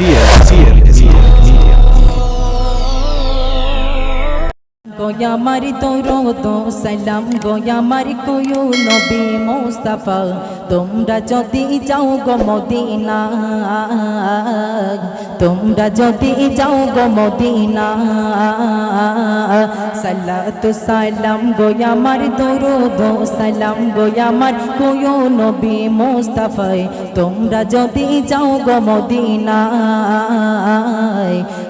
CR, CR, গোয়ামার দৌরদ সালাম গোয়ামার কয়ু নবী মোস্তাফা। তোমরা যদি যাও গো মদিনা, তোমরা যদি যাও গো মদিনা। সাল্লাতু সালাম গোয়ামার দৌরদ সালাম, গোয়া গোয়ামার কয়ু নবী মোস্তাফা তোমরা যদি যাও গো মদিনা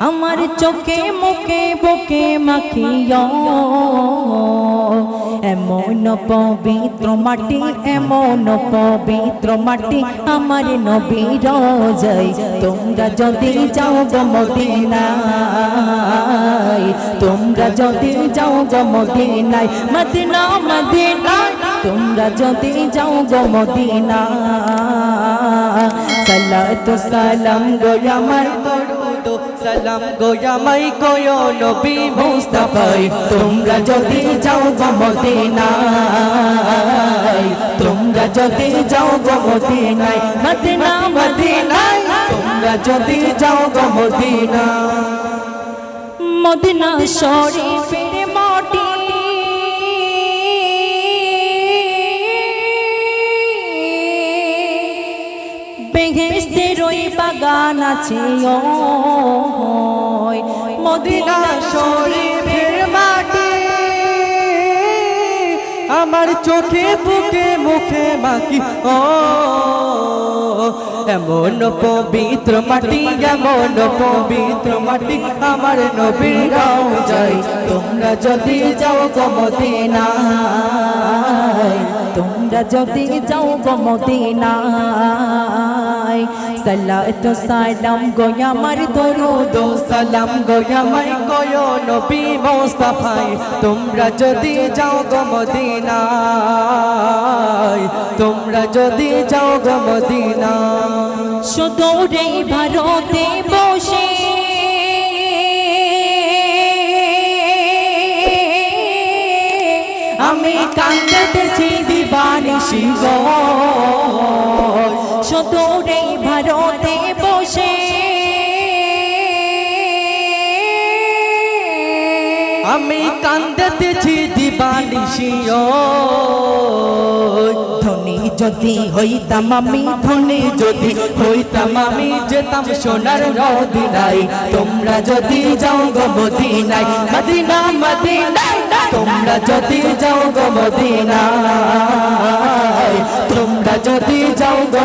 আমার চোখে মুখে বুকে মাখিয়া। এমন পবিত্র মাটি, এমন পবিত্র মাটি আমার নবীর যাই তোমরা যদি যাও গো মদিনায়, তোমরা যদি যাও গো মদিনায়, মদিনা মদিনা, তোমরা যদি যাও গো মদিনা সালাতু সালাম গো আমার দরুদ সালাম গোয়ামাই কয় নবী মুস্তাফাই, তোমরা যদি যাও গো মদিনায়, তোমরা যদি যাও গো মদিনায়, মদিনা মদিনা তোমরা যদি যাও গো মদিনা। মদিনা ওই বাগান আছে মদিনা শরীফের মাটি। আমার চোখে, বুকে, মুখে মাকি ও, এমন পবিত্র মাটি, এমন পবিত্র মাটি আমার নবীরাও যাই তোমরা যদি যাও গো মদিনায়, তোমরা যদি যাও গো মদিনায় সালাতু সালাম গো আমার দরুদ সালাম গোয়ামাই কয়ো নবী মোস্তাফাই তোমরা যদি যাও গো মদিনায় তোমরা যদি যাও গো মদিনা সুদূরে ভারতে বসে আমি কান্দতেছি দিবানিশি গো সুদূরে ভারতে বসে। আমি কান্দতেছি দিবানিশিও ধনী যদি হইতাম আমি ধনী যদি হইতাম আমি যেতাম সোনার মদিনাই তোমরা যদি যাও গো মদিনাই মদিনা মদিনাই তোমরা যদি যাও গো মদিনাই যদি যাও গো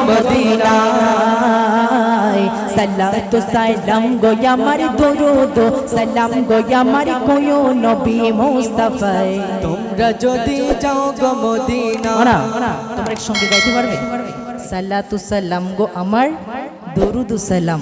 সালাম তো সালাম গো আমার দরুদ সালাম গো আমার কোয়ো নবী মুস্তাফায়। তোমরা যদি যাও গো মদিনা তোমরা একসঙ্গে গাইতে পারবে? সালাতু সালাম গো আমার দরুদ সালাম।